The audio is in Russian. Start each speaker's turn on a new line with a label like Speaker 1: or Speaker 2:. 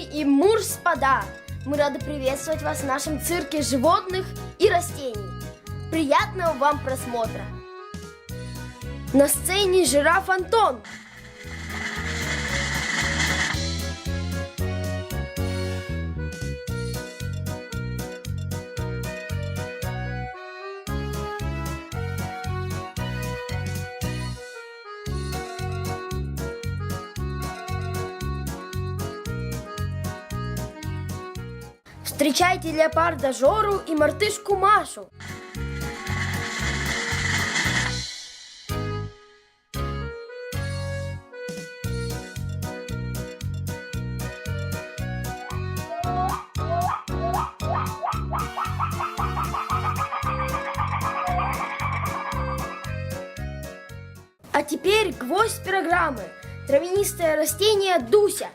Speaker 1: и мужспада! Мы рады приветствовать вас в нашем цирке животных и растений. Приятного вам просмотра! На сцене жираф Антон. Встречайте леопарда Жору и мартышку Машу. А теперь гвоздь программы. Травянистое растение Дуся.